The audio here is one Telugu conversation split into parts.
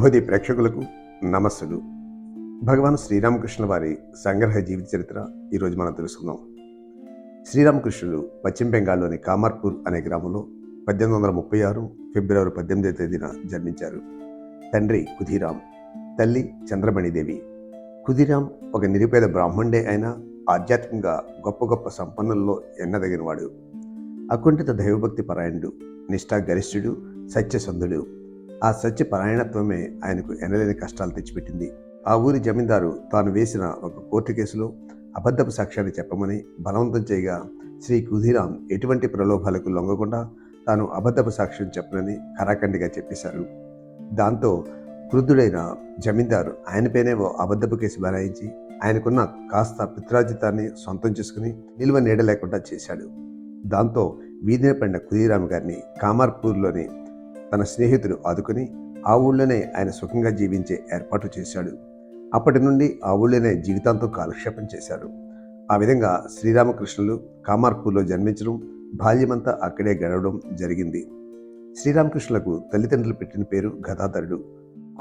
శుభోది ప్రేక్షకులకు నమస్సులు. భగవాన్ శ్రీరామకృష్ణ వారి సంగ్రహ జీవిత చరిత్ర ఈరోజు మనం తెలుసుకుందాం. శ్రీరామకృష్ణుడు పశ్చిమ బెంగాల్లోని కామర్పూర్ అనే గ్రామంలో పద్దెనిమిది వందల ముప్పై ఆరు ఫిబ్రవరి పద్దెనిమిదవ తేదీన జన్మించారు తండ్రి కుధీరామ్ తల్లి చంద్రమణిదేవి. కుధీరామ్ ఒక నిరుపేద బ్రాహ్మణుడే అయినా ఆధ్యాత్మికంగా గొప్ప గొప్ప సంపన్నుల్లో ఎన్నదగినవాడు. అకుంఠిత దైవభక్తి పరాయణుడు నిష్ఠా గరిష్ఠుడు సత్యసంధుడు. ఆ సత్య పరాయణత్వమే ఆయనకు ఎనలేని కష్టాలు తెచ్చిపెట్టింది. ఆ ఊరి జమీందారు తాను వేసిన ఒక కోర్టు కేసులో అబద్ధపు సాక్ష్యాన్ని చెప్పమని బలవంతం చేయగా శ్రీ కుధీరాం ఎటువంటి ప్రలోభాలకు లొంగకుండా తాను అబద్ధపు సాక్ష్యం చెప్పనని ఖరాఖండిగా చెప్పేశారు. దాంతో వృద్ధుడైన జమీందారు ఆయనపైనే ఓ అబద్ధపు కేసు బనాయించి ఆయనకున్న కాస్త పిత్రాజితాన్ని సొంతం చేసుకుని నిల్వ నీడలేకుండా చేశాడు. దాంతో వీధిన పడిన కుదీరామ్ గారిని కామార్పూర్లోని తన స్నేహితుడు ఆదుకుని ఆ ఊళ్ళోనే ఆయన సుఖంగా జీవించే ఏర్పాటు చేశాడు. అప్పటి నుండి ఆ ఊళ్ళోనే జీవితాంతం కాలక్షేపం చేశారు. ఆ విధంగా శ్రీరామకృష్ణులు కామార్పూర్లో జన్మించడం బాల్యమంతా అక్కడే గడవడం జరిగింది. శ్రీరామకృష్ణులకు తల్లిదండ్రులు పెట్టిన పేరు గదాధరుడు.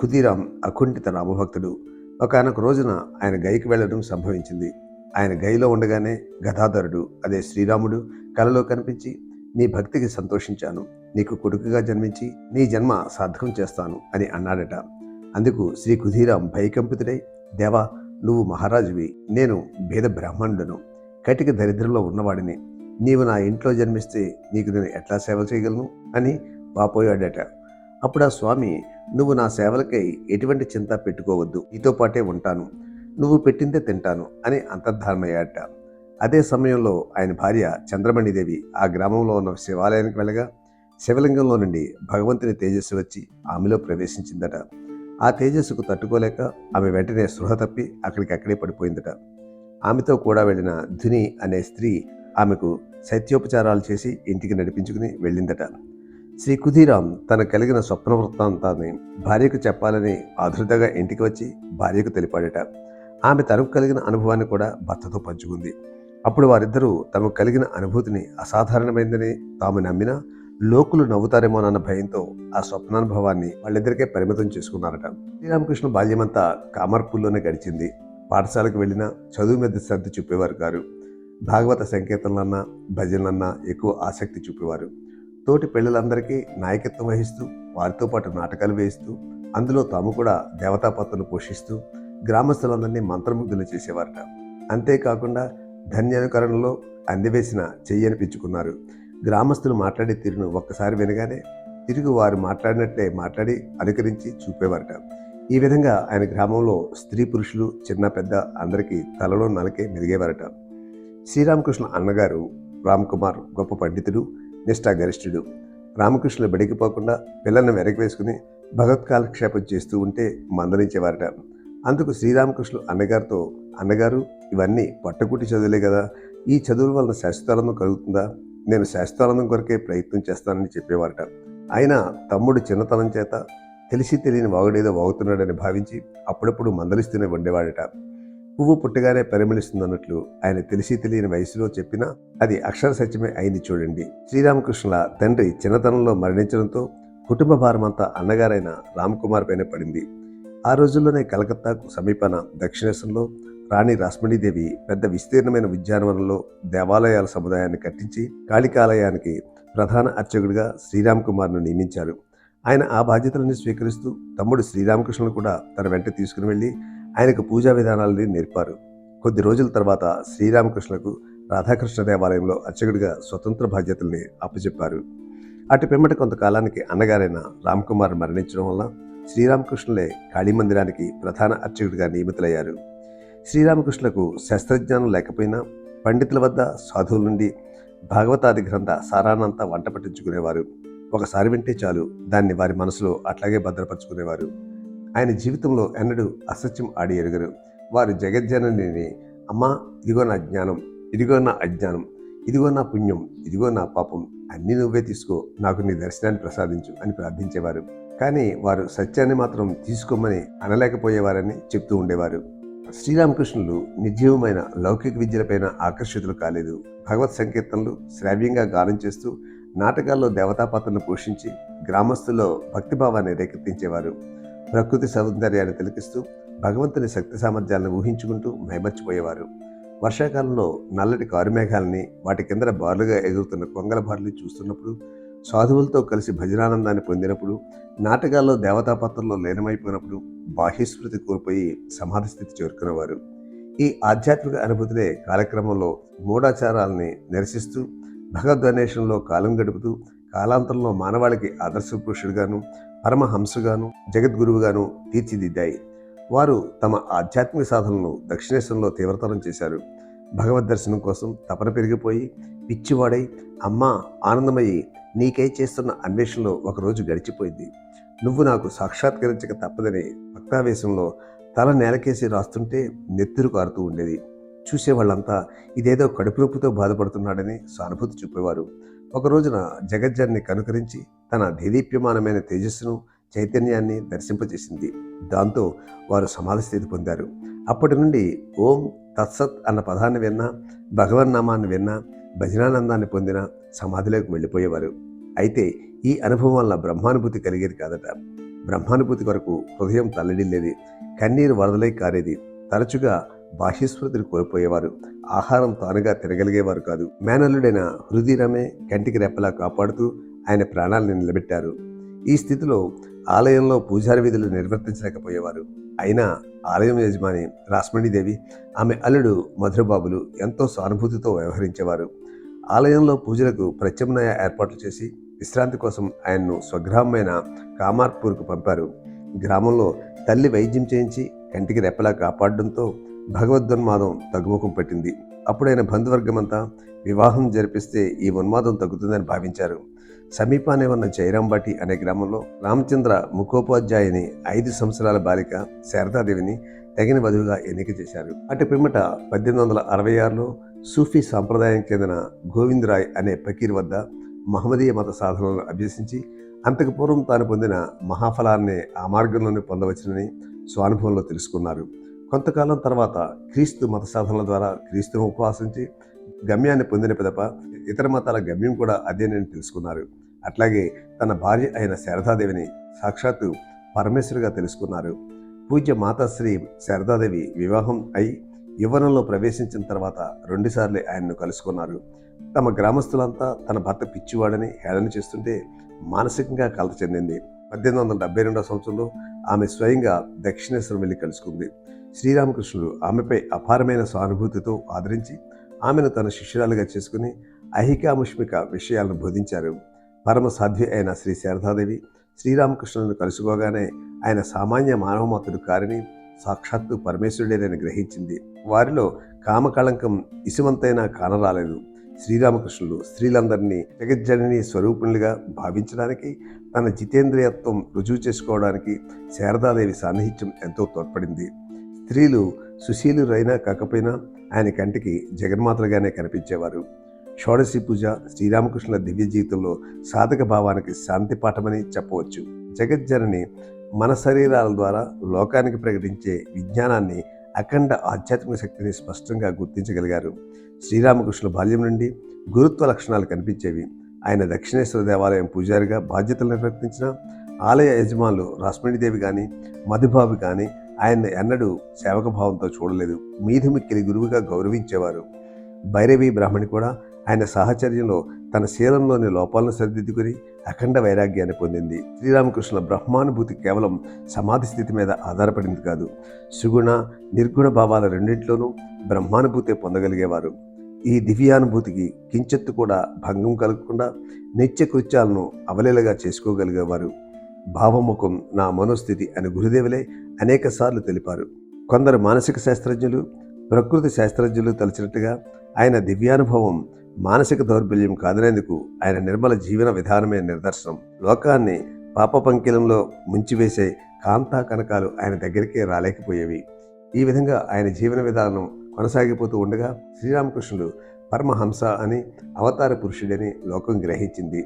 ఖుదీరాం అకుంఠిత రామభక్తుడు. ఒకనొక రోజున ఆయన గైకి వెళ్ళడం సంభవించింది. ఆయన గైలో ఉండగానే గదాధరుడు అదే శ్రీరాముడు కలలో కనిపించి నీ భక్తికి సంతోషించాను. నీకు కొడుకుగా జన్మించి నీ జన్మ సార్థకం చేస్తాను అని అన్నాడట. అందుకు శ్రీ కుధీరాం భయకంపితుడై దేవా నువ్వు మహారాజువి నేను భేద బ్రాహ్మణుడను. కటిక దరిద్రంలో ఉన్నవాడిని. నీవు నా ఇంట్లో జన్మిస్తే నీకు నేను ఎట్లా సేవ చేయగలను? అని వాపోయాడట. అప్పుడు ఆ స్వామి నువ్వు నా సేవలకై ఎటువంటి చింత పెట్టుకోవద్దు. నీతో పాటే ఉంటాను. నువ్వు పెట్టిందే తింటాను అని అంతర్ధానమయ్యాట. అదే సమయంలో ఆయన భార్య చంద్రమణిదేవి ఆ గ్రామంలో ఉన్న శివాలయానికి వెళ్ళగా శివలింగంలో నుండి భగవంతుని తేజస్సు వచ్చి ఆమెలో ప్రవేశించిందట. ఆ తేజస్సుకు తట్టుకోలేక ఆమె వెంటనే స్పృహ తప్పి అక్కడికి అక్కడే పడిపోయిందట. ఆమెతో కూడా వెళ్ళిన ధుని అనే స్త్రీ ఆమెకు శైత్యోపచారాలు చేసి ఇంటికి నడిపించుకుని వెళ్ళిందట. శ్రీ కుధీరాం తన కలిగిన స్వప్న వృత్తాంతాన్ని భార్యకు చెప్పాలని ఆధృతగా ఇంటికి వచ్చి భార్యకు తెలిపాడట. ఆమె తనకు కలిగిన అనుభవాన్ని కూడా భర్తతో పంచుకుంది. అప్పుడు వారిద్దరూ తమకు కలిగిన అనుభూతిని అసాధారణమైందని తాము నమ్మినా లోకులు నవ్వుతారేమోనన్న భయంతో ఆ స్వప్నానుభవాన్ని వాళ్ళిద్దరికే పరిమితం చేసుకున్నారట. శ్రీరామకృష్ణ బాల్యమంతా కామర్పూర్లోనే గడిచింది. పాఠశాలకు వెళ్ళినా చదువు మీద శ్రద్ధ చూపేవారు కారు. భాగవత సంకేతంలన్నా భజనలన్నా ఎక్కువ ఆసక్తి చూపేవారు. తోటి పిల్లలందరికీ నాయకత్వం వహిస్తూ వారితో పాటు నాటకాలు వేయిస్తూ అందులో తాము కూడా దేవతాపత్తులు పోషిస్తూ గ్రామస్తులందరినీ మంత్రముగ్ధులు చేసేవారట. అంతేకాకుండా ధన్యానుకరణలో అందివేసిన చెయ్యి అనిపించుకున్నారు గ్రామస్తులు మాట్లాడే తీరును ఒక్కసారి వినగానే తిరిగి వారు మాట్లాడినట్లే మాట్లాడి అనుకరించి చూపేవారట. ఈ విధంగా ఆయన గ్రామంలో స్త్రీ పురుషులు చిన్న పెద్ద అందరికీ తలలో నలకే మెదిగేవారట. శ్రీరామకృష్ణ అన్నగారు రామ్కుమార్ గొప్ప పండితుడు నిష్ఠాగరిష్ఠుడు రామకృష్ణులు బడికి పోకుండా పిల్లల్ని వెనక్కి వేసుకుని భగవత్ కాలక్షేపం చేస్తూ ఉంటే మందలించేవారట. అందుకు శ్రీరామకృష్ణులు అన్నగారితో అన్నగారు ఇవన్నీ పట్టుకుట్టి చదువులే కదా ఈ చదువుల వలన శాశ్వతానందం కలుగుతుందా? నేను శాశ్వతానందం కొరకే ప్రయత్నం చేస్తానని చెప్పేవారట. ఆయన తమ్ముడు చిన్నతనం చేత తెలిసి తెలియని వాగుడేదో వాగుతున్నాడని భావించి అప్పుడప్పుడు మందలిస్తూనే ఉండేవాడట. పువ్వు పుట్టగానే పరిమళిస్తుందన్నట్లు ఆయన తెలిసి తెలియని వయసులో చెప్పినా అది అక్షర సత్యమే అయింది చూడండి. శ్రీరామకృష్ణుల తండ్రి చిన్నతనంలో మరణించడంతో కుటుంబ భారమంతా అన్నగారైన రామ్కుమార్ పైన పడింది. ఆ రోజుల్లోనే కలకత్తాకు సమీపన దక్షిణేశ్వరంలో రాణి రాస్మణీదేవి పెద్ద విస్తీర్ణమైన ఉద్యానవనంలో దేవాలయాల సముదాయాన్ని కట్టించి కాళికాలయానికి ప్రధాన అర్చకుడిగా శ్రీరామ్కుమార్ను నియమించారు. ఆయన ఆ బాధ్యతలను స్వీకరిస్తూ తమ్ముడు శ్రీరామకృష్ణను కూడా తన వెంట తీసుకుని వెళ్ళి ఆయనకు పూజా విధానాలని నేర్పారు. కొద్ది రోజుల తర్వాత శ్రీరామకృష్ణకు రాధాకృష్ణ దేవాలయంలో అర్చకుడిగా స్వతంత్ర బాధ్యతల్ని అప్పచెప్పారు. అటు పిమ్మట కొంతకాలానికి అన్నగారైన రామ్కుమార్ మరణించడం వల్ల శ్రీరామకృష్ణులే కాళీ మందిరానికి ప్రధాన అర్చకుడిగా నియమితులయ్యారు. శ్రీరామకృష్ణులకు శస్త్రజ్ఞానం లేకపోయినా పండితుల వద్ద సాధువుల నుండి భాగవతాది గ్రంథ సారానంతా వంట పట్టించుకునేవారు. ఒకసారి వింటే చాలు దాన్ని వారి మనసులో అట్లాగే భద్రపరుచుకునేవారు. ఆయన జీవితంలో ఎన్నడూ అసత్యం ఆడి ఎరుగరు. వారు జగజ్జనని అమ్మా ఇదిగో నా జ్ఞానం ఇదిగో నా అజ్ఞానం ఇదిగో నా పుణ్యం ఇదిగో నా పాపం అన్నీ నువ్వే తీసుకో నాకు నీ దర్శనాన్ని ప్రసాదించు అని ప్రార్థించేవారు. కానీ వారు సత్యాన్ని మాత్రం తీసుకోమని అనలేకపోయేవారని చెప్తూ ఉండేవారు. శ్రీరామకృష్ణులు నిర్జీవమైన లౌకిక విద్యలపైన ఆకర్షితులు కాలేదు. భగవత్ సంకీర్తనలు శ్రావ్యంగా గానం చేస్తూ నాటకాల్లో దేవతాపాత్రను పోషించి గ్రామస్తుల్లో భక్తిభావాన్ని రేకెత్తించేవారు. ప్రకృతి సౌందర్యాన్ని తిలకిస్తూ భగవంతుని శక్తి సామర్థ్యాలను ఊహించుకుంటూ మైమర్చిపోయేవారు. వర్షాకాలంలో నల్లటి కారుమేఘాలని వాటి కింద బారులుగా ఎగురుతున్న కొంగల బారులు చూస్తున్నప్పుడు సాధువులతో కలిసి భజనానందాన్ని పొందినప్పుడు నాటకాల్లో దేవతాపాత్రలో లీనమైపోయినప్పుడు బాహ్యస్మృతి కోల్పోయి సమాధి స్థితి చేరుకునేవారు. ఈ ఆధ్యాత్మిక అనుభూతులే కాలక్రమంలో మూఢాచారాలని నిరసిస్తూ భగవద్గణేశంలో కాలం గడుపుతూ కాలాంతరంలో మానవాళికి ఆదర్శ పురుషుడుగాను పరమహంసగాను జగద్గురువుగాను తీర్చిదిద్దాయి. వారు తమ ఆధ్యాత్మిక సాధనలను దక్షిణేశ్వరంలో తీవ్రతరం చేశారు. భగవద్ దర్శనం కోసం తపన పెరిగిపోయి పిచ్చివాడై అమ్మా ఆనందమయ్యి నీకై చేస్తున్న అన్వేషణలో ఒకరోజు గడిచిపోయింది. నువ్వు నాకు సాక్షాత్కరించక తప్పదని భక్తావేశంలో తల నేలకేసి రాస్తుంటే నెత్తురు కారుతూ ఉండేది. చూసేవాళ్ళంతా ఇదేదో కడుపు నొప్పితో బాధపడుతున్నాడని సానుభూతి చూపేవారు. ఒక రోజున జగజ్జాన్ని కనుకరించి తన దేదీప్యమానమైన తేజస్సును చైతన్యాన్ని దర్శింపజేసింది. దాంతో వారు సమాధి స్థితి పొందారు. అప్పటి నుండి ఓం తత్సత్ అన్న పదాన్ని విన్నా భగవన్నామాన్ని విన్నా భజనానందాన్ని పొందిన సమాధిలోకి వెళ్ళిపోయేవారు. అయితే ఈ అనుభవం వల్ల బ్రహ్మానుభూతి కలిగేది కాదట. బ్రహ్మానుభూతి కొరకు హృదయం తల్లడిల్లేది కన్నీరు వరదలై కారేది. తరచుగా బాహ్యస్మృతిని కోల్పోయేవారు. ఆహారం తానుగా తినగలిగేవారు కాదు. మేనల్లుడైన హృదయరమే కంటికి రెప్పలా కాపాడుతూ ఆయన ప్రాణాలను నిలబెట్టారు. ఈ స్థితిలో ఆలయంలో పూజారి విధులు నిర్వర్తించలేకపోయేవారు. అయినా ఆలయం యజమాని రాస్మణిదేవి ఆమె అల్లుడు మధురబాబులు ఎంతో సానుభూతితో వ్యవహరించేవారు. ఆలయంలో పూజలకు ప్రత్యామ్నాయ ఏర్పాట్లు చేసి విశ్రాంతి కోసం ఆయన్ను స్వగ్రామమైన కామార్పూర్కు పంపారు. గ్రామంలో తల్లి వైద్యం చేయించి కంటికి రెప్పలా కాపాడడంతో భగవద్వన్మాదం తగ్గుముఖం పట్టింది. అప్పుడైన బంధువర్గమంతా వివాహం జరిపిస్తే ఈ ఉన్మాదం తగ్గుతుందని భావించారు. సమీపానే ఉన్న జయరాంబాటి అనే గ్రామంలో రామచంద్ర ముఖోపాధ్యాయుని ఐదు సంవత్సరాల బాలిక శారదాదేవిని తగిన వధువుగా ఎన్నిక చేశారు. అటు పిమ్మట పద్దెనిమిది వందల అరవై ఆరులో సూఫీ సాంప్రదాయం చెందిన గోవిందరాయ్ అనే ఫకీర్ వద్ద మహమ్మదీయ మత సాధనలను అభ్యసించి అంతకు పూర్వం తాను పొందిన మహాఫలాన్ని ఆ మార్గంలోనే పొందవచ్చునని స్వానుభవంలో తెలుసుకున్నారు. కొంతకాలం తర్వాత క్రీస్తు మత సాధనల ద్వారా క్రీస్తును ఉపవాసించి గమ్యాన్ని పొందిన పిదప ఇతర మతాల గమ్యం కూడా అదేనని తెలుసుకున్నారు. అట్లాగే తన భార్య అయిన శారదాదేవిని సాక్షాత్తు పరమేశ్వరుగా తెలుసుకున్నారు. పూజ్య మాతాశ్రీ శారదాదేవి వివాహం అయి యవ్వనంలో ప్రవేశించిన తర్వాత రెండుసార్లు ఆయన్ను కలుసుకున్నారు. తమ గ్రామస్తులంతా తన భర్త పిచ్చివాడని హేళన చేస్తుంటే మానసికంగా కలత చెందింది. పద్దెనిమిది వందల డెబ్బై రెండవ సంవత్సరంలో ఆమె స్వయంగా దక్షిణేశ్వరం వెళ్ళి కలుసుకుంది. శ్రీరామకృష్ణుడు ఆమెపై అపారమైన సానుభూతితో ఆదరించి ఆమెను తన శిష్యురాలుగా చేసుకుని అహికాముష్మిక విషయాలను బోధించారు. పరమ సాధ్వి అయిన శ్రీ శారదాదేవి శ్రీరామకృష్ణులను కలుసుకోగానే ఆయన సామాన్య మానవమతుడు కారని సాక్షాత్తు పరమేశ్వరుడేనని గ్రహించింది. వారిలో కామకళంకం ఇసుమంతైనా కానరాలేదు. శ్రీరామకృష్ణుడు స్త్రీలందరినీ జగజ్జనని స్వరూపుణులుగా భావించడానికి తన జితేంద్రియత్వం రుజువు చేసుకోవడానికి శారదాదేవి సాన్నిహిత్యం ఎంతో తోడ్పడింది. స్త్రీలు సుశీలురైనా కాకపోయినా ఆయన కంటికి జగన్మాతలుగానే కనిపించేవారు. షోడశి పూజ శ్రీరామకృష్ణుల దివ్య జీవితంలో సాధక భావానికి శాంతి పాఠమని చెప్పవచ్చు. జగజ్జనని మన శరీరాల ద్వారా లోకానికి ప్రకటించే విజ్ఞానాన్ని అఖండ ఆధ్యాత్మిక శక్తిని స్పష్టంగా గుర్తించగలిగారు. శ్రీరామకృష్ణుల బాల్యం నుండి గురుత్వ లక్షణాలు కనిపించేవి. ఆయన దక్షిణేశ్వర దేవాలయం పూజారిగా బాధ్యతలు నిర్వర్తించిన ఆలయ యజమానులు రాస్మణిదేవి కానీ మధుబాబు కానీ ఆయన ఎన్నడూ సేవక భావంతో చూడలేదు. మీది మిక్కిలి గురువుగా గౌరవించేవారు. భైరవి బ్రాహ్మణి కూడా ఆయన సాహచర్యంలో తన శీలంలోని లోపాలను సరిదిద్దుకుని అఖండ వైరాగ్యాన్ని పొందింది. శ్రీరామకృష్ణుల బ్రహ్మానుభూతి కేవలం సమాధి స్థితి మీద ఆధారపడింది కాదు. సుగుణ నిర్గుణ భావాల రెండింటిలోనూ బ్రహ్మానుభూతి పొందగలిగేవారు. ఈ దివ్యానుభూతికి కించెత్తు కూడా భంగం కలగకుండా నిత్య కృత్యాలను అవలీలగా చేసుకోగలిగేవారు. భావముఖం నా మనోస్థితి అని గురుదేవులే అనేక సార్లు తెలిపారు. కొందరు మానసిక శాస్త్రజ్ఞులు ప్రకృతి శాస్త్రజ్ఞులు తలచినట్టుగా ఆయన దివ్యానుభవం మానసిక దౌర్బల్యం కాదనేందుకు ఆయన నిర్మల జీవన విధానమే నిదర్శనం లోకాన్ని పాప పంకిలంలో ముంచివేసే కాంతా కనకాలు ఆయన దగ్గరికే రాలేకపోయేవి. ఈ విధంగా ఆయన జీవన విధానం కొనసాగిపోతూ ఉండగా శ్రీరామకృష్ణుడు పరమహంస అని అవతార పురుషుడని లోకం గ్రహించింది.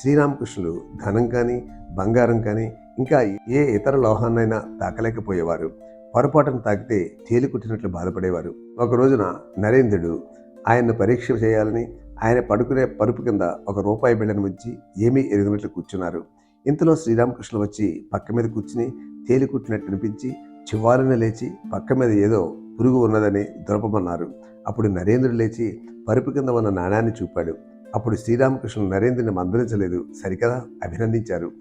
శ్రీరామకృష్ణులు ధనం కానీ బంగారం కానీ ఇంకా ఏ ఇతర లోహాన్నైనా తాకలేకపోయేవారు. పొరపాటును తాకితే తేలికుట్టినట్లు బాధపడేవారు. ఒక రోజున నరేంద్రుడు ఆయన్ను పరీక్ష చేయాలని ఆయన పడుకునే పరుపు కింద ఒక రూపాయి బిళ్ళను ఉంచి ఏమీ ఎరుగునట్లు కూర్చున్నారు. ఇంతలో శ్రీరామకృష్ణ వచ్చి పక్క మీద కూర్చుని తేలికుట్టినట్టు అనిపించి చివారున లేచి పక్క మీద ఏదో పురుగు ఉన్నదని దొరపమన్నారు అప్పుడు నరేంద్రుడు లేచి పరుపు కింద ఉన్న నాణాన్ని చూపాడు. అప్పుడు శ్రీరామకృష్ణుడు నరేంద్రుని మందలించలేదు. సరికదా? అభినందించారు.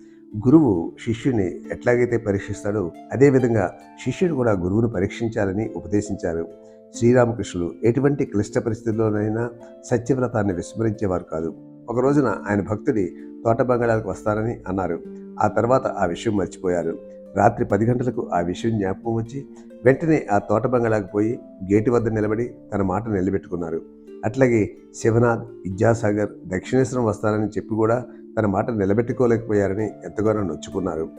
గురువు శిష్యుని ఎట్లాగైతే పరీక్షిస్తాడో అదేవిధంగా శిష్యుడు కూడా గురువును పరీక్షించాలని ఉపదేశించారు. శ్రీరామకృష్ణుడు ఎటువంటి క్లిష్ట పరిస్థితుల్లోనైనా సత్యవ్రతాన్ని విస్మరించేవారు కాదు. ఒక రోజున ఆయన భక్తుడి తోట బంగాళాలకు వస్తారని అన్నారు. ఆ తర్వాత ఆ విషయం మర్చిపోయారు. రాత్రి పది గంటలకు ఆ విషయం జ్ఞాపకం వచ్చి వెంటనే ఆ తోట బంగాళాకు పోయి గేటు వద్ద నిలబడి తన మాట నిలబెట్టుకున్నారు. అట్లాగే శివనాథ్ విద్యాసాగర్ దక్షిణేశ్వరం వస్తారని చెప్పి కూడా తన మాట నిలబెట్టుకోలేకపోయారని ఎంతగానో నొచ్చుకున్నారు.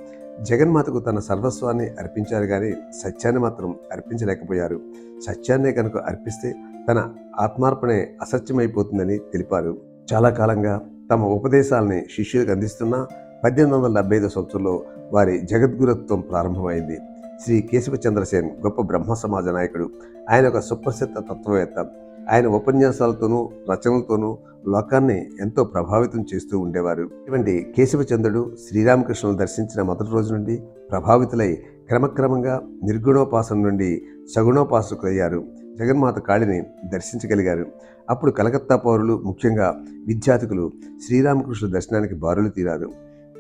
జగన్మాతకు తన సర్వస్వాన్ని అర్పించారు కానీ సత్యాన్ని మాత్రం అర్పించలేకపోయారు. సత్యాన్నే కనుక అర్పిస్తే తన ఆత్మార్పణే అసత్యమైపోతుందని తెలిపారు. చాలా కాలంగా తమ ఉపదేశాలని శిష్యులకు అందిస్తున్న పద్దెనిమిది వందల డెబ్బై ఐదు సంవత్సరంలో వారి జగద్గురుత్వం ప్రారంభమైంది. శ్రీ కేశవ చంద్రసేన్ గొప్ప బ్రహ్మ సమాజ నాయకుడు. ఆయన ఒక సుప్రసిద్ధ తత్వవేత్త. ఆయన ఉపన్యాసాలతోనూ రచనలతోనూ లోకాన్ని ఎంతో ప్రభావితం చేస్తూ ఉండేవారు. ఇటువంటి కేశవచంద్రుడు శ్రీరామకృష్ణులు దర్శించిన మొదటి రోజు నుండి ప్రభావితులై క్రమక్రమంగా నిర్గుణోపాసన నుండి సగుణోపాసకులయ్యారు. జగన్మాత కాళిని దర్శించగలిగారు. అప్పుడు కలకత్తా పౌరులు ముఖ్యంగా విద్యార్థికులు శ్రీరామకృష్ణ దర్శనానికి బారులు తీరారు.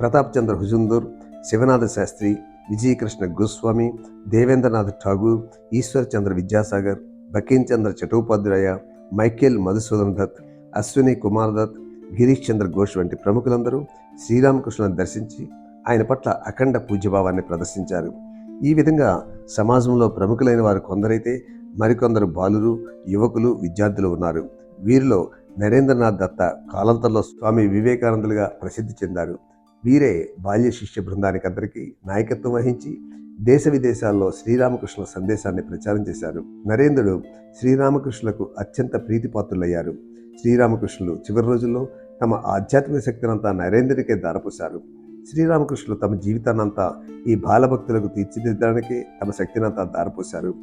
ప్రతాప్ చంద్ర హుజుందూర్ శివనాథ శాస్త్రి విజయకృష్ణ గోస్వామి దేవేంద్రనాథ్ ఠాగూర్ ఈశ్వర్ చంద్ర విద్యాసాగర్ బకీన్ చంద్ర చటోపాధ్యాయ మైకేల్ మధుసూదన్ దత్ అశ్విని కుమార్ దత్ గిరీష్ చంద్ర ఘోష్ వంటి ప్రముఖులందరూ శ్రీరామకృష్ణుని దర్శించి ఆయన పట్ల అఖండ పూజ్యభావాన్ని ప్రదర్శించారు. ఈ విధంగా సమాజంలో ప్రముఖులైన వారు కొందరైతే మరికొందరు బాలురు యువకులు విద్యార్థులు ఉన్నారు. వీరిలో నరేంద్రనాథ్ దత్త కాలంతలో స్వామి వివేకానందులుగా ప్రసిద్ధి చెందారు. వీరే బాల్య శిష్య బృందానికి అందరికీ నాయకత్వం వహించి దేశ విదేశాల్లో శ్రీరామకృష్ణుల సందేశాన్ని ప్రచారం చేశారు. నరేంద్రుడు శ్రీరామకృష్ణులకు అత్యంత ప్రీతిపాత్రులయ్యారు. శ్రీరామకృష్ణులు చివరి రోజుల్లో తమ ఆధ్యాత్మిక శక్తినంతా నరేంద్రుడికే దారపోశారు శ్రీరామకృష్ణులు తమ జీవితాన్నంతా ఈ బాలభక్తులకు తీర్చిదిద్దడానికి తమ శక్తినంతా దారపోశారు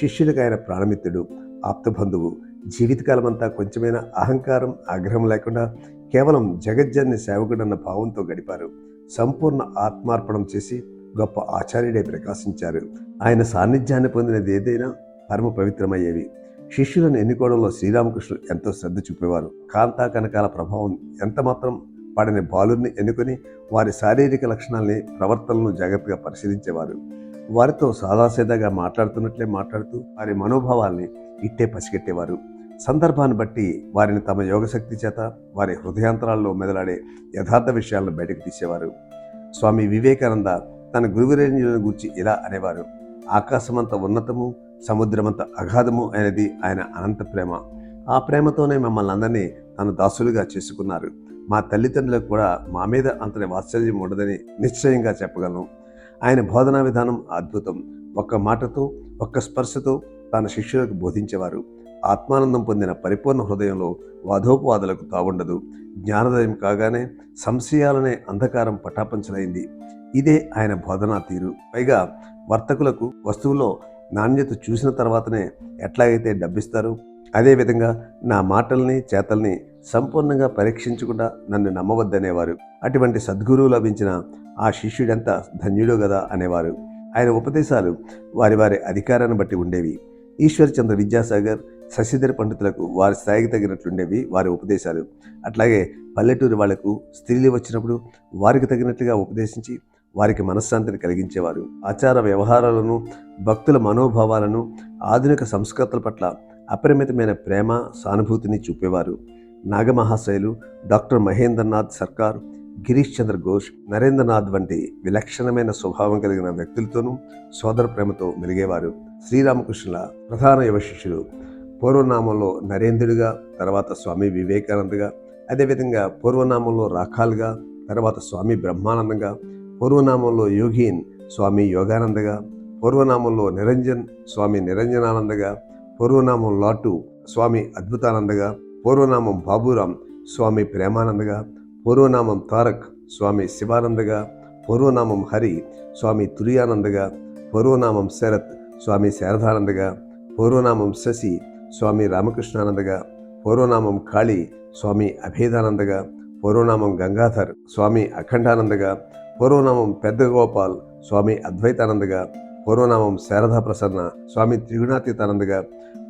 శిష్యులకు ఆయన ప్రాణమిత్రుడు ఆప్తబంధువు. జీవితకాలమంతా కొంచెమైన అహంకారం ఆగ్రహం లేకుండా కేవలం జగజ్జన్ని సేవకుడన్న భావంతో గడిపారు. సంపూర్ణ ఆత్మార్పణం చేసి గొప్ప ఆచార్యుడే ప్రకాశించారు. ఆయన సాన్నిధ్యాన్ని పొందినది ఏదైనా పరమ పవిత్రమయ్యేవి. శిష్యులను ఎన్నుకోవడంలో శ్రీరామకృష్ణుడు ఎంతో శ్రద్ధ చూపేవారు. కాంతా కనకాల ప్రభావం ఎంత మాత్రం పడని బాలుర్ని ఎన్నుకొని వారి శారీరక లక్షణాల్ని ప్రవర్తనలను జాగ్రత్తగా పరిశీలించేవారు. వారితో సాదాసీదాగా మాట్లాడుతున్నట్లే మాట్లాడుతూ వారి మనోభావాల్ని ఇట్టే పసిగట్టేవారు. సందర్భాన్ని బట్టి వారిని తమ యోగశక్తి చేత వారి హృదయాంతరాల్లో మెదలాడే యథార్థ విషయాలను బయటకు తీసేవారు. స్వామి వివేకానంద తన గురువురేణ్యులను గూర్చి ఇలా అనేవారు? ఆకాశమంత ఉన్నతము సముద్రమంత అగాధము అనేది ఆయన అనంత ప్రేమ. ఆ ప్రేమతోనే మమ్మల్ని అందరినీ తన దాసులుగా చేసుకున్నారు. మా తల్లిదండ్రులకు కూడా మా మీద అంతటి వాత్సల్యం ఉండదని నిశ్చయంగా చెప్పగలను. ఆయన బోధనా విధానం అద్భుతం. ఒక్క మాటతో ఒక్క స్పర్శతో తన శిష్యులకు బోధించేవారు. ఆత్మానందం పొందిన పరిపూర్ణ హృదయంలో వాదోపవాదులకు తావుండదు. జ్ఞానోదయం కాగానే సంశయాలనే అంధకారం పటాపంచలైంది. ఇదే ఆయన బోధనా తీరు. పైగా వర్తకులకు వస్తువులో నాణ్యత చూసిన తర్వాతనే ఎట్లాగైతే డబ్బిస్తారు అదేవిధంగా నా మాటల్ని చేతల్ని సంపూర్ణంగా పరీక్షించకుండా నన్ను నమ్మవద్దనేవారు. అటువంటి సద్గురువు లభించిన ఆ శిష్యుడెంత ధన్యుడో గదా అనేవారు. ఆయన ఉపదేశాలు వారి వారి అధికారాన్ని బట్టి ఉండేవి. ఈశ్వర్చంద్ర విద్యాసాగర్ శశిధర పండితులకు వారి స్థాయికి తగినట్లుండేవి వారి ఉపదేశాలు. అట్లాగే పల్లెటూరు వాళ్ళకు స్త్రీలు వచ్చినప్పుడు వారికి తగినట్లుగా ఉపదేశించి వారికి మనశ్శాంతిని కలిగించేవారు. ఆచార వ్యవహారాలను భక్తుల మనోభావాలను ఆధునిక సంస్కృతుల పట్ల అపరిమితమైన ప్రేమ సానుభూతిని చూపేవారు. నాగమహాశయులు డాక్టర్ మహేంద్రనాథ్ సర్కార్ గిరీష్ చంద్ర ఘోష్ నరేంద్రనాథ్ వంటి విలక్షణమైన స్వభావం కలిగిన వ్యక్తులతోనూ సోదర ప్రేమతో మెలిగేవారు. శ్రీరామకృష్ణుల ప్రధాన యువ శిష్యులు పూర్వనామంలో నరేంద్రుడిగా తర్వాత స్వామి వివేకానందగా అదేవిధంగా పూర్వనామంలో రాఖాల్గా తర్వాత స్వామి బ్రహ్మానందంగా పూర్వనామంలో యోగీన్ స్వామి యోగానందగా పూర్వనామంలో నిరంజన్ స్వామి నిరంజనానందగా పూర్వనామం లాటు స్వామి అద్భుతానందగా పూర్వనామం బాబురాం స్వామి ప్రేమానందగా పూర్వనామం తారక్ స్వామి శివానందగా పూర్వనామం హరి స్వామి తురియానందగా పూర్వనామం శరత్ స్వామి శారదానందగా పూర్వనామం శశి స్వామి రామకృష్ణానందగా పూర్వనామం కాళీ స్వామి అభేదానందగా పూర్వనామం గంగాధర్ స్వామి అఖండానందగా పూర్వనామం పెద్ద గోపాల్ స్వామి అద్వైతానందగా పూర్వనామం శారదా ప్రసన్న స్వామి త్రిగుణాతీతానందగా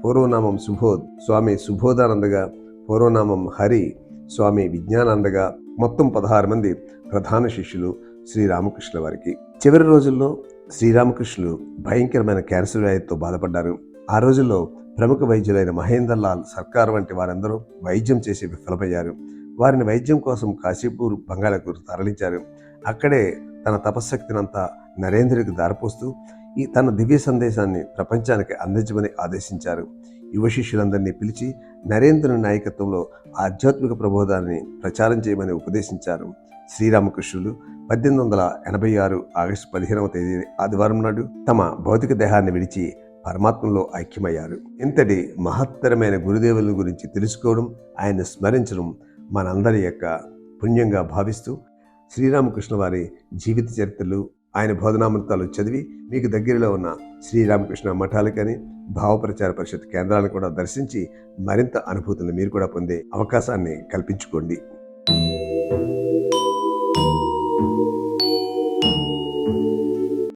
పూర్వనామం సుబోధ్ స్వామి సుబోధానందగా పూర్వనామం హరి స్వామి విజ్ఞానానందగా మొత్తం పదహారు మంది ప్రధాన శిష్యులు శ్రీరామకృష్ణ వారికి. చివరి రోజుల్లో శ్రీరామకృష్ణులు భయంకరమైన క్యాన్సర్ వ్యాధితో బాధపడ్డారు. ఆ రోజుల్లో ప్రముఖ వైద్యులైన మహేందర్ లాల్ సర్కార్ వంటి వారందరూ వైద్యం చేసి విఫలమయ్యారు. వారిని వైద్యం కోసం కాశీపూర్ బంగాళకు తరలించారు. అక్కడే తన తపశ్శక్తినంతా నరేంద్రుడికి దారిపోస్తూ ఈ తన దివ్య సందేశాన్ని ప్రపంచానికి అందించమని ఆదేశించారు. యువ శిష్యులందరినీ పిలిచి నరేంద్రుని నాయకత్వంలో ఆధ్యాత్మిక ప్రబోధాన్ని ప్రచారం చేయమని ఉపదేశించారు. శ్రీరామకృష్ణులు పద్దెనిమిది వందల ఎనభై ఆరు ఆగస్టు పదిహేనవ తేదీ ఆదివారం నాడు తమ భౌతిక దేహాన్ని విడిచి పరమాత్మలో ఐక్యమయ్యారు. ఇంతటి మహత్తరమైన గురుదేవుల గురించి తెలుసుకోవడం ఆయన స్మరించడం మనందరి యొక్క పుణ్యంగా భావిస్తూ శ్రీరామకృష్ణ వారి జీవిత చరిత్రలు ఆయన బోధనామృతాలు చదివి మీకు దగ్గరలో ఉన్న శ్రీరామకృష్ణ మఠాలు కానీ భావప్రచార పరిషత్ కేంద్రాలను కూడా దర్శించి మరింత అనుభూతులను మీరు కూడా పొందే అవకాశాన్ని కల్పించుకోండి.